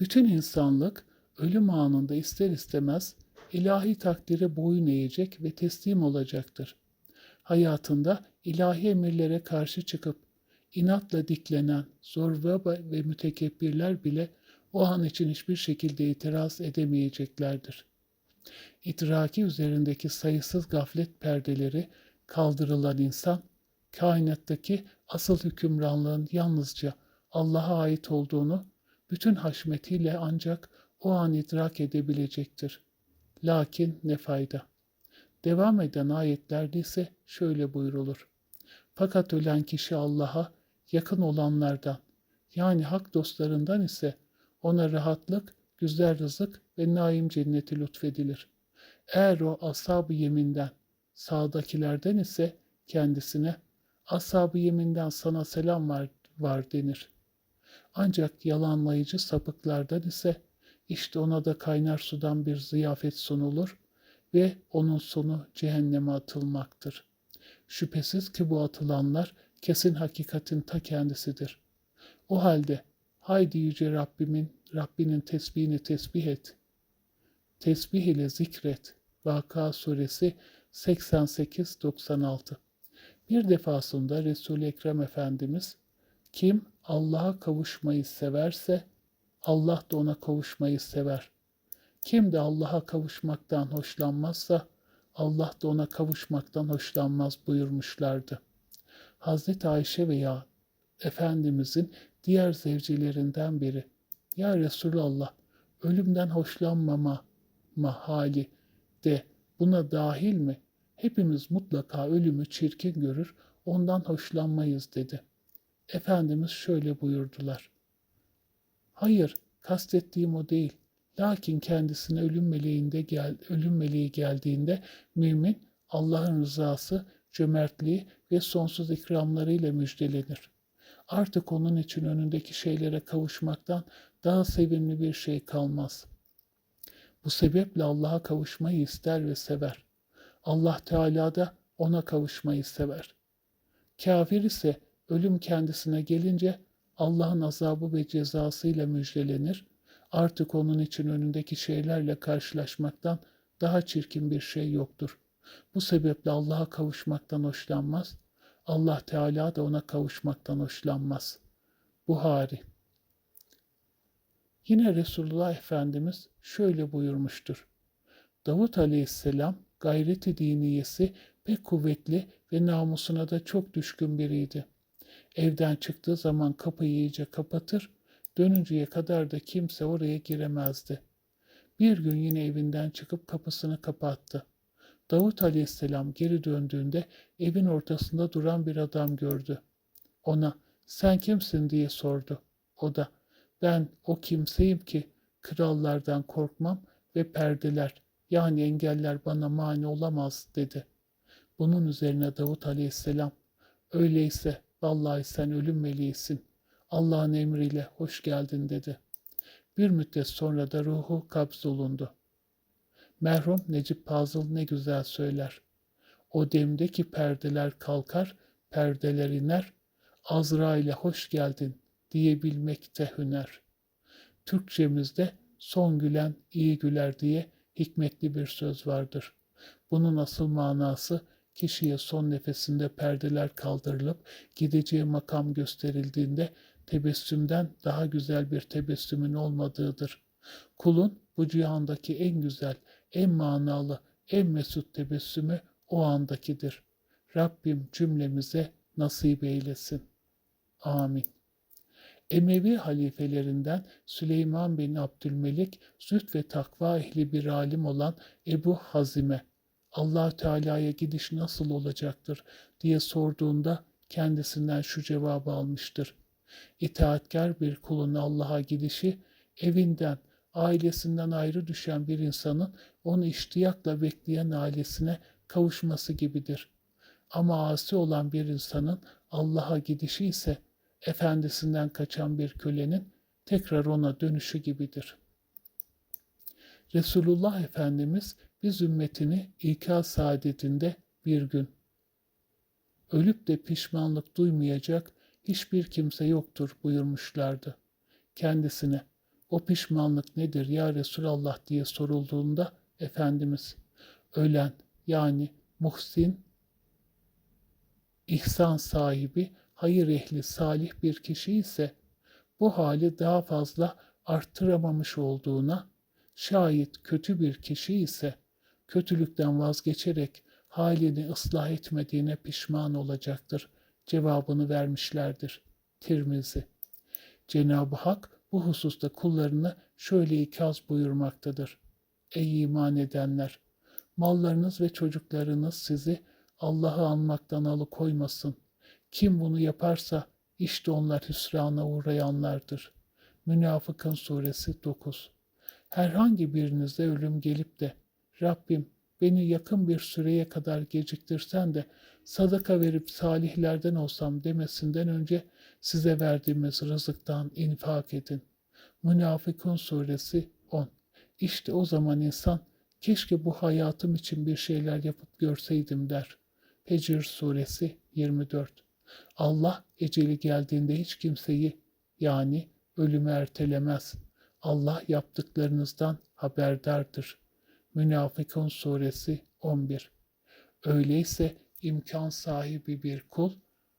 Bütün insanlık ölüm anında ister istemez ilahi takdire boyun eğecek ve teslim olacaktır. Hayatında ilahi emirlere karşı çıkıp inatla diklenen zorba ve mütekebbirler bile o an için hiçbir şekilde itiraz edemeyeceklerdir. İdraki üzerindeki sayısız gaflet perdeleri kaldırılan insan, kainattaki asıl hükümranlığın yalnızca Allah'a ait olduğunu bütün haşmetiyle ancak o an idrak edebilecektir. Lakin ne fayda? Devam eden ayetlerde ise şöyle buyrulur. Fakat ölen kişi Allah'a yakın olanlardan yani hak dostlarından ise ona rahatlık, güzel rızık ve naim cenneti lütfedilir. Eğer o ashab-ı yeminden, sağdakilerden ise kendisine ashab-ı yeminden sana selam var, var denir. Ancak yalanlayıcı sapıklardan ise işte ona da kaynar sudan bir ziyafet sunulur ve onun sonu cehenneme atılmaktır. Şüphesiz ki bu atılanlar kesin hakikatin ta kendisidir. O halde haydi yüce Rabbimin, Rabbinin tesbihini tesbih et. Tesbih ile zikret. Vaka suresi 88-96 Bir defasında Resul-i Ekrem Efendimiz kim Allah'a kavuşmayı severse Allah da ona kavuşmayı sever. Kim de Allah'a kavuşmaktan hoşlanmazsa Allah da ona kavuşmaktan hoşlanmaz buyurmuşlardı. Hazreti Ayşe veya Efendimizin diğer zevcilerinden biri. Ya Resulallah ölümden hoşlanmama mahali de buna dahil mi? Hepimiz mutlaka ölümü çirkin görür, ondan hoşlanmayız dedi. Efendimiz şöyle buyurdular. Hayır, kastettiğim o değil. Lakin kendisine ölüm meleğinde gel, ölüm meleği geldiğinde mümin Allah'ın rızası, cömertliği ve sonsuz ikramlarıyla müjdelenir. Artık onun için önündeki şeylere kavuşmaktan daha sevimli bir şey kalmaz. Bu sebeple Allah'a kavuşmayı ister ve sever. Allah Teala da ona kavuşmayı sever. Kafir ise ölüm kendisine gelince Allah'ın azabı ve cezasıyla müjdelenir. Artık onun için önündeki şeylerle karşılaşmaktan daha çirkin bir şey yoktur. Bu sebeple Allah'a kavuşmaktan hoşlanmaz. Allah Teala da ona kavuşmaktan hoşlanmaz. Buhari Yine Resulullah Efendimiz şöyle buyurmuştur. Davut Aleyhisselam gayreti diniyesi pek kuvvetli ve namusuna da çok düşkün biriydi. Evden çıktığı zaman kapıyı iyice kapatır, dönünceye kadar da kimse oraya giremezdi. Bir gün yine evinden çıkıp kapısını kapattı. Davut Aleyhisselam geri döndüğünde evin ortasında duran bir adam gördü. Ona sen kimsin diye sordu. O da ben o kimseyim ki krallardan korkmam ve perdeler yani engeller bana mani olamaz dedi. Bunun üzerine Davut Aleyhisselam öyleyse vallahi sen ölüm meleğisin. Allah'ın emriyle hoş geldin dedi. Bir müddet sonra da ruhu kabzolundu. Merhum Necip Fazıl ne güzel söyler. O demdeki perdeler kalkar, perdeler iner, Azrail'e hoş geldin diyebilmekte hüner. Türkçemizde son gülen iyi güler diye hikmetli bir söz vardır. Bunun asıl manası kişiye son nefesinde perdeler kaldırılıp gideceği makam gösterildiğinde tebessümden daha güzel bir tebessümün olmadığıdır. Kulun bu cihandaki en güzel, en manalı, en mesut tebessümü o andakidir. Rabbim cümlemize nasip eylesin. Amin. Emevi halifelerinden Süleyman bin Abdülmelik, züht ve takva ehli bir alim olan Ebu Hazime, allah Teala'ya gidiş nasıl olacaktır diye sorduğunda kendisinden şu cevabı almıştır. İtaatkar bir kulun Allah'a gidişi, evinden, ailesinden ayrı düşen bir insanın onu iştiyakla bekleyen ailesine kavuşması gibidir. Ama asi olan bir insanın Allah'a gidişi ise efendisinden kaçan bir kölenin tekrar ona dönüşü gibidir. Resulullah Efendimiz biz ümmetini ikaz saadetinde bir gün ölüp de pişmanlık duymayacak hiçbir kimse yoktur buyurmuşlardı. Kendisine o pişmanlık nedir ya Resulallah diye sorulduğunda Efendimiz ölen yani muhsin, ihsan sahibi, hayır ehli salih bir kişi ise bu hali daha fazla arttıramamış olduğuna, şayet kötü bir kişi ise kötülükten vazgeçerek halini ıslah etmediğine pişman olacaktır cevabını vermişlerdir. Tirmizi. Cenab-ı Hak bu hususta kullarını şöyle ikaz buyurmaktadır. Ey iman edenler! Mallarınız ve çocuklarınız sizi Allah'ı anmaktan alıkoymasın. Kim bunu yaparsa işte onlar hüsrana uğrayanlardır. Münafıkın suresi 9 Herhangi birinize ölüm gelip de Rabbim beni yakın bir süreye kadar geciktirsen de sadaka verip salihlerden olsam demesinden önce size verdiğimiz rızıktan infak edin. Münafıkun suresi 10 İşte o zaman insan keşke bu hayatım için bir şeyler yapıp görseydim der. Hecr suresi 24 Allah eceli geldiğinde hiç kimseyi yani ölümü ertelemez. Allah yaptıklarınızdan haberdardır. Münafıkun suresi 11 Öyleyse imkan sahibi bir kul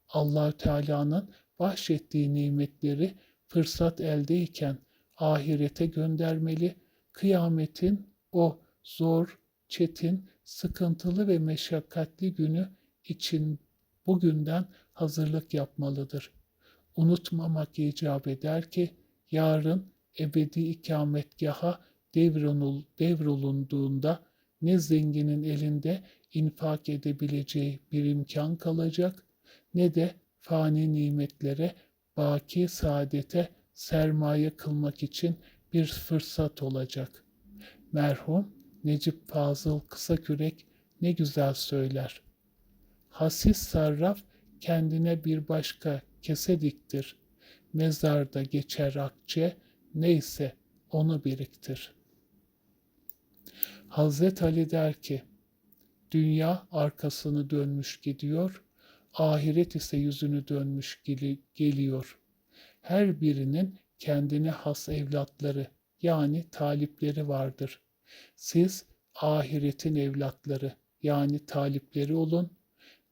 Allahü Teala'nın bahşettiği nimetleri fırsat eldeyken ahirete göndermeli, kıyametin o zor, çetin, sıkıntılı ve meşakkatli günü için bugünden hazırlık yapmalıdır. Unutmamak icap eder ki yarın ebedi ikametgaha devrolul, devrolunduğunda ne zenginin elinde infak edebileceği bir imkan kalacak ne de fani nimetlere, baki saadete sermaye kılmak için bir fırsat olacak. Merhum Necip Fazıl Kısakürek ne güzel söyler. Hasis sarraf kendine bir başka kese diktir. Mezarda geçer akçe, neyse onu biriktir. Hazret Ali der ki, dünya arkasını dönmüş gidiyor, ahiret ise yüzünü dönmüş geliyor. Her birinin kendine has evlatları yani talipleri vardır. Siz ahiretin evlatları yani talipleri olun,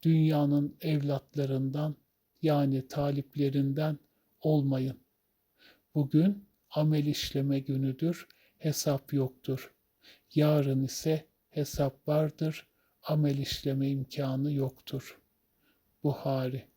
dünyanın evlatlarından yani taliplerinden olmayın. Bugün amel işleme günüdür, hesap yoktur. Yarın ise hesap vardır, amel işleme imkanı yoktur. Buhari